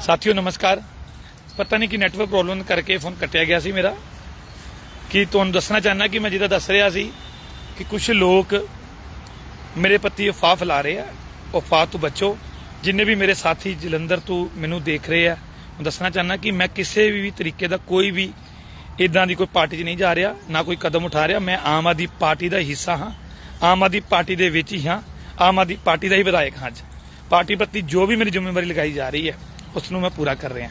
ਸਾਥੀਓ ਨਮਸਕਾਰ। ਪਤਾ ਨਹੀਂ ਕਿ ਨੈਟਵਰਕ ਪ੍ਰੋਬਲਮ ਕਰਕੇ ਫੋਨ ਕੱਟਿਆ ਗਿਆ ਸੀ ਮੇਰਾ। ਕਿ ਤੁਹਾਨੂੰ ਦੱਸਣਾ ਚਾਹਨਾ ਕਿ ਮੈਂ ਜਿਹਦਾ ਦੱਸ ਰਿਹਾ ਸੀ ਕਿ ਕੁਝ ਲੋਕ ਮੇਰੇ ਪ੍ਰਤੀ ਅਫਵਾਹ ਫੈਲਾ ਰਹੇ ਆ ਉਹ ਅਫਵਾਹ ਤੋਂ ਬਚੋ। ਜਿੰਨੇ ਵੀ ਮੇਰੇ ਸਾਥੀ ਜਲੰਧਰ ਤੋਂ ਮੈਨੂੰ ਦੇਖ ਰਹੇ ਆ, ਮੈਂ ਦੱਸਣਾ ਚਾਹਨਾ ਕਿ ਮੈਂ ਕਿਸੇ ਵੀ ਤਰੀਕੇ ਦਾ ਕੋਈ ਵੀ ਇਦਾਂ ਦੀ ਕੋਈ ਪਾਰਟੀ 'ਚ ਨਹੀਂ ਜਾ ਰਿਹਾ, ਨਾ ਕੋਈ ਕਦਮ ਉਠਾ ਰਿਹਾ। ਮੈਂ ਆਮ ਆਦਮੀ ਪਾਰਟੀ ਦਾ ਹਿੱਸਾ ਹਾਂ। ਆਮ ਆਦਮੀ ਪਾਰਟੀ ਦੇ ਵਿੱਚ ਹੀ ਹਾਂ। ਆਮ ਆਦਮੀ ਪਾਰਟੀ ਦਾ ਹੀ ਵਿਧਾਇਕ ਹਾਂ ਅੱਜ। ਪਾਰਟੀ ਪ੍ਰਤੀ ਜੋ ਵੀ ਮੇਰੀ ਜ਼ਿੰਮੇਵਾਰੀ ਲਗਾਈ ਜਾ ਰਹੀ ਹੈ ਉਸ ਨੂੰ ਮੈਂ ਪੂਰਾ ਕਰ ਰਿਹਾ।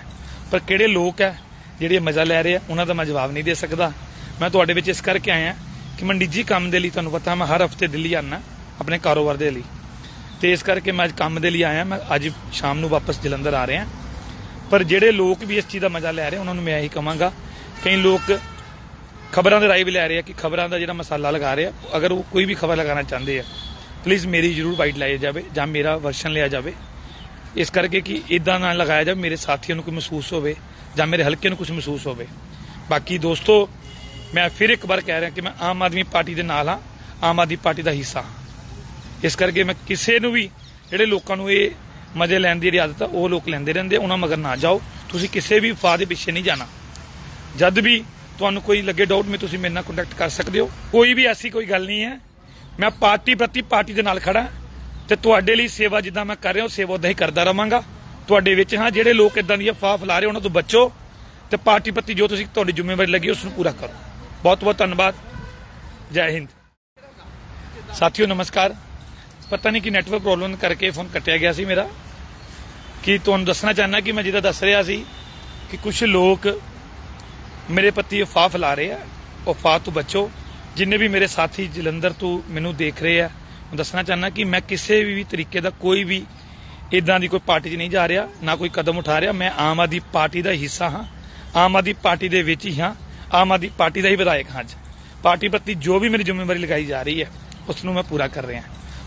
ਪਰ ਕਿਹੜੇ ਲੋਕ ਹੈ ਜਿਹੜੇ ਮਜ਼ਾ ਲੈ ਰਹੇ ਆ, ਉਹਨਾਂ ਦਾ ਮੈਂ ਜਵਾਬ ਨਹੀਂ ਦੇ ਸਕਦਾ। ਮੈਂ ਤੁਹਾਡੇ ਵਿੱਚ ਇਸ ਕਰਕੇ ਆਇਆ ਕਿ ਮੈਂ ਨਿੱਜੀ ਕੰਮ ਦੇ ਲਈ ਤੁਹਾਨੂੰ ਪਤਾ, ਮੈਂ ਹਰ ਹਫ਼ਤੇ ਦਿੱਲੀ ਆਉਣਾ ਆਪਣੇ ਕਾਰੋਬਾਰ ਦੇ ਲਈ। ਤੇ ਇਸ ਕਰਕੇ ਮੈਂ ਅੱਜ ਕੰਮ ਦੇ ਲਈ ਆਇਆ, ਮੈਂ ਅੱਜ ਸ਼ਾਮ ਨੂੰ ਵਾਪਸ ਜਲੰਧਰ ਆ ਰਿਹਾ। ਪਰ ਜਿਹੜੇ ਲੋਕ ਵੀ ਇਸ ਚੀਜ਼ ਦਾ ਮਜ਼ਾ ਲੈ ਰਹੇ, ਉਹਨਾਂ ਨੂੰ ਮੈਂ ਇਹੀ ਕਹਾਂਗਾ, ਕਈ ਲੋਕ ਖਬਰਾਂ ਦੇ ਰਾਈ ਵੀ ਲੈ ਰਹੇ ਆ ਕਿ ਖਬਰਾਂ ਦਾ ਜਿਹੜਾ ਮਸਾਲਾ ਲਗਾ ਰਹੇ ਆ, ਅਗਰ ਉਹ ਕੋਈ ਵੀ ਖਬਰ ਲਗਾਉਣਾ ਚਾਹੁੰਦੇ ਆ ਪਲੀਜ਼ ਮੇਰੀ ਜ਼ਰੂਰ ਵਾਈਟ ਲਾਇਆ ਜਾਵੇ ਜਾਂ ਮੇਰਾ ਵਰਸ਼ਨ ਲਿਆ ਜਾਵੇ। ਇਸ ਕਰਕੇ ਕਿ ਇਦਾਂ ਨਾ ਲਗਾਇਆ ਜਾਵੇ, ਮੇਰੇ ਸਾਥੀਆਂ ਨੂੰ ਕੋਈ ਮਹਿਸੂਸ ਹੋਵੇ ਜਾਂ ਮੇਰੇ ਹਲਕੇ ਨੂੰ ਕੁਝ ਮਹਿਸੂਸ ਹੋਵੇ। ਬਾਕੀ ਦੋਸਤੋ, ਮੈਂ ਫਿਰ ਇੱਕ ਵਾਰ ਕਹਿ ਰਿਹਾ ਕਿ ਮੈਂ ਆਮ ਆਦਮੀ ਪਾਰਟੀ ਦੇ ਨਾਲ ਹਾਂ, ਆਮ ਆਦਮੀ ਪਾਰਟੀ ਦਾ ਹਿੱਸਾ ਹਾਂ। ਇਸ ਕਰਕੇ ਮੈਂ ਕਿਸੇ ਨੂੰ ਵੀ, ਜਿਹੜੇ ਲੋਕਾਂ ਨੂੰ ਇਹ ਮਜ਼ੇ ਲੈਣ ਦੀ ਜਿਹੜੀ ਆਦਤ ਆ, ਉਹ ਲੋਕ ਲੈਂਦੇ ਰਹਿੰਦੇ ਉਹਨਾਂ ਮਗਰ ਨਾ ਜਾਓ। ਤੁਸੀਂ ਕਿਸੇ ਵੀ ਫਾਹ ਦੇ ਪਿੱਛੇ ਨਹੀਂ ਜਾਣਾ। ਜਦ ਵੀ ਤੁਹਾਨੂੰ ਕੋਈ ਲੱਗੇ ਡਾਊਟ ਮੈਂ ਤੁਸੀਂ ਮੇਰੇ ਨਾਲ ਕੰਟੈਕਟ ਕਰ ਸਕਦੇ ਹੋ। ਕੋਈ ਵੀ ਐਸੀ ਕੋਈ ਗੱਲ ਨਹੀਂ ਹੈ। ਮੈਂ ਪਾਰਟੀ ਪ੍ਰਤੀ ਪਾਰਟੀ ਦੇ ਨਾਲ ਖੜਾ ਤੇ ਤੁਹਾਡੇ ਲਈ ਸੇਵਾ ਜਿੱਦਾਂ ਮੈਂ ਕਰ ਰਿਹਾ, ਉਹ ਸੇਵਾ ਉਦਾਂ ਹੀ ਕਰਦਾ ਰਵਾਂਗਾ। ਤੁਹਾਡੇ ਵਿੱਚ ਹਾਂ, ਜਿਹੜੇ ਲੋਕ ਇਦਾਂ ਦੀ ਅਫਵਾਹ ਫੈਲਾ ਰਹੇ, ਉਹਨਾਂ ਤੋਂ ਬਚੋ ਤੇ ਪਾਰਟੀ ਪ੍ਰਤੀ ਜੋ ਤੁਸੀਂ ਤੁਹਾਡੀ ਜ਼ਿੰਮੇਵਾਰੀ ਲੱਗੀ ਉਸ ਨੂੰ ਪੂਰਾ ਕਰੋ। ਬਹੁਤ ਬਹੁਤ ਧੰਨਵਾਦ। ਜੈ ਹਿੰਦ। ਸਾਥੀਓ, ਨਮਸਕਾਰ। ਪਤਾ ਨਹੀਂ ਕਿ ਨੈਟਵਰਕ ਪ੍ਰੋਬਲਮ ਕਰਕੇ ਫੋਨ ਕੱਟਿਆ ਗਿਆ ਸੀ ਮੇਰਾ। ਕਿ ਤੁਹਾਨੂੰ ਦੱਸਣਾ ਚਾਹਨਾ ਕਿ ਮੈਂ ਜਿੱਦਾਂ ਦੱਸ ਰਿਹਾ ਸੀ ਕਿ ਕੁਝ ਲੋਕ ਮੇਰੇ ਪ੍ਰਤੀ ਅਫਵਾਹ ਫੈਲਾ ਰਹੇ ਆ ਅਫਵਾਹ ਤੋਂ ਬਚੋ। ਜਿੰਨੇ ਵੀ ਮੇਰੇ ਸਾਥੀ ਜਲੰਧਰ ਤੋਂ ਮੈਨੂੰ ਦੇਖ ਰਹੇ ਆ ਦੱਸਣਾ ਚਾਹਨਾ ਕਿ ਮੈਂ ਕਿਸੇ ਵੀ ਤਰੀਕੇ ਦਾ ਕੋਈ ਵੀ ਇਦਾਂ ਦੀ ਕੋਈ ਪਾਰਟੀ 'ਚ ਨਹੀਂ ਜਾ ਰਿਹਾ, ਨਾ ਕੋਈ ਕਦਮ ਉਠਾ ਰਿਹਾ। ਮੈਂ ਆਮ ਆਦਮੀ ਪਾਰਟੀ ਦਾ ਹਿੱਸਾ ਹਾਂ। ਆਮ ਆਦਮੀ ਪਾਰਟੀ ਦੇ ਵਿੱਚ ਹੀ ਹਾਂ। ਆਮ ਆਦਮੀ ਪਾਰਟੀ ਦਾ ਹੀ ਵਿਧਾਇਕ ਹਾਂ ਅੱਜ। ਪਾਰਟੀ ਪ੍ਰਤੀ ਜੋ ਵੀ ਮੇਰੀ ਜ਼ਿੰਮੇਵਾਰੀ ਲਗਾਈ ਜਾ ਰਹੀ ਹੈ ਉਸ ਨੂੰ ਮੈਂ ਪੂਰਾ ਕਰ ਰਿਹਾ।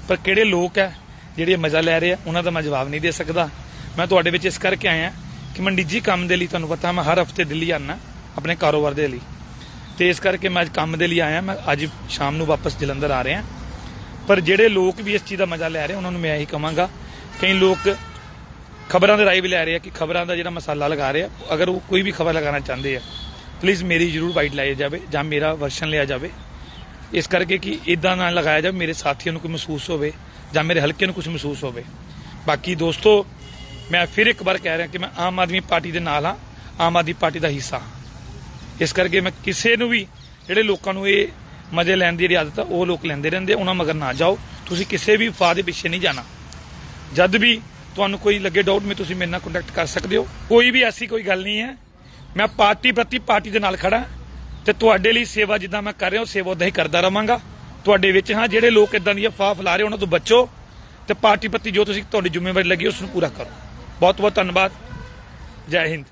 ਪਰ ਕਿਹੜੇ ਲੋਕ ਹੈ, ਜਿਹੜੇ ਮਜ਼ਾ ਲੈ ਰਹੇ ਆ, ਉਹਨਾਂ ਦਾ ਮੈਂ ਜਵਾਬ ਨਹੀਂ ਦੇ ਸਕਦਾ। ਮੈਂ ਤੁਹਾਡੇ ਵਿੱਚ ਇਸ ਕਰਕੇ ਆਇਆ ਕਿ ਮੈਂ ਨਿੱਜੀ ਕੰਮ ਦੇ ਲਈ ਤੁਹਾਨੂੰ ਪਤਾ, ਮੈਂ ਹਰ ਹਫ਼ਤੇ ਦਿੱਲੀ ਆਉਣਾ ਆਪਣੇ ਕਾਰੋਬਾਰ ਦੇ ਲਈ। ਤੇ ਇਸ ਕਰਕੇ ਮੈਂ ਅੱਜ ਕੰਮ ਦੇ ਲਈ ਆਇਆ। ਮੈਂ ਅੱਜ ਸ਼ਾਮ ਨੂੰ ਵਾਪਸ ਜਲੰਧਰ ਆ ਰਿਹਾ। ਪਰ ਜਿਹੜੇ ਲੋਕ ਵੀ ਇਸ ਚੀਜ਼ ਦਾ ਮਜ਼ਾ ਲੈ ਰਹੇ, ਉਹਨਾਂ ਨੂੰ ਮੈਂ ਇਹੀ ਕਹਾਂਗਾ, ਕਈ ਲੋਕ ਖਬਰਾਂ ਦੇ ਰਾਈ ਵੀ ਲੈ ਰਹੇ ਆ ਕਿ ਖਬਰਾਂ ਦਾ ਜਿਹੜਾ ਮਸਾਲਾ ਲਗਾ ਰਹੇ ਆ, ਅਗਰ ਉਹ ਕੋਈ ਵੀ ਖਬਰ ਲਗਾਉਣਾ ਚਾਹੁੰਦੇ ਆ ਪਲੀਜ਼ ਮੇਰੀ ਜ਼ਰੂਰ ਵਾਈਟ ਲਾਇਆ ਜਾਵੇ ਜਾਂ ਮੇਰਾ ਵਰਸ਼ਨ ਲਿਆ ਜਾਵੇ। ਇਸ ਕਰਕੇ ਕਿ ਇਦਾਂ ਨਾ ਲਗਾਇਆ ਜਾਵੇ, ਮੇਰੇ ਸਾਥੀਆਂ ਨੂੰ ਕੋਈ ਮਹਿਸੂਸ ਹੋਵੇ ਜਾਂ ਮੇਰੇ ਹਲਕੇ ਨੂੰ ਕੁਝ ਮਹਿਸੂਸ ਹੋਵੇ। ਬਾਕੀ ਦੋਸਤੋ, ਮੈਂ ਫਿਰ ਇੱਕ ਵਾਰ ਕਹਿ ਰਿਹਾ ਕਿ ਮੈਂ ਆਮ ਆਦਮੀ ਪਾਰਟੀ ਦੇ ਨਾਲ ਹਾਂ, ਆਮ ਆਦਮੀ ਪਾਰਟੀ ਦਾ ਹਿੱਸਾ ਹਾਂ। ਇਸ ਕਰਕੇ ਮੈਂ ਕਿਸੇ ਨੂੰ ਵੀ, ਜਿਹੜੇ ਲੋਕਾਂ ਨੂੰ ਇਹ ਮਜ਼ੇ ਲੈਣ ਦੀ ਜਿਹੜੀ ਆਦਤ ਆ, ਉਹ ਲੋਕ ਲੈਂਦੇ ਰਹਿੰਦੇ ਉਹਨਾਂ ਮਗਰ ਨਾ ਜਾਓ। ਤੁਸੀਂ ਕਿਸੇ ਵੀ ਫਾਹ ਦੇ ਪਿੱਛੇ ਨਹੀਂ ਜਾਣਾ। ਜਦ ਵੀ ਤੁਹਾਨੂੰ ਕੋਈ ਲੱਗੇ ਡਾਊਟ ਮੈਂ ਤੁਸੀਂ ਮੇਰੇ ਨਾਲ ਕੰਟੈਕਟ ਕਰ ਸਕਦੇ ਹੋ। ਕੋਈ ਵੀ ਐਸੀ ਕੋਈ ਗੱਲ ਨਹੀਂ ਹੈ। ਮੈਂ ਪਾਰਟੀ ਪ੍ਰਤੀ ਪਾਰਟੀ ਦੇ ਨਾਲ ਖੜਾ ਤੇ ਤੁਹਾਡੇ ਲਈ ਸੇਵਾ ਜਿੱਦਾਂ ਮੈਂ ਕਰ ਰਿਹਾ ਹਾਂ ਸੇਵਾ ਉਦਾਂ ਹੀ ਕਰਦਾ ਰਵਾਂਗਾ। ਤੁਹਾਡੇ ਵਿੱਚ ਹਾਂ, ਜਿਹੜੇ ਲੋਕ ਇਦਾਂ ਦੀ ਅਫਵਾਹ ਫੈਲਾ ਰਹੇ, ਉਹਨਾਂ ਤੋਂ ਬਚੋ। ਤੇ ਪਾਰਟੀ ਪ੍ਰਤੀ ਜੋ ਤੁਸੀਂ ਤੁਹਾਡੀ ਜ਼ਿੰਮੇਵਾਰੀ ਲੱਗੀ ਉਸ ਨੂੰ ਪੂਰਾ ਕਰੋ। ਬਹੁਤ ਬਹੁਤ ਧੰਨਵਾਦ। ਜੈ ਹਿੰਦ।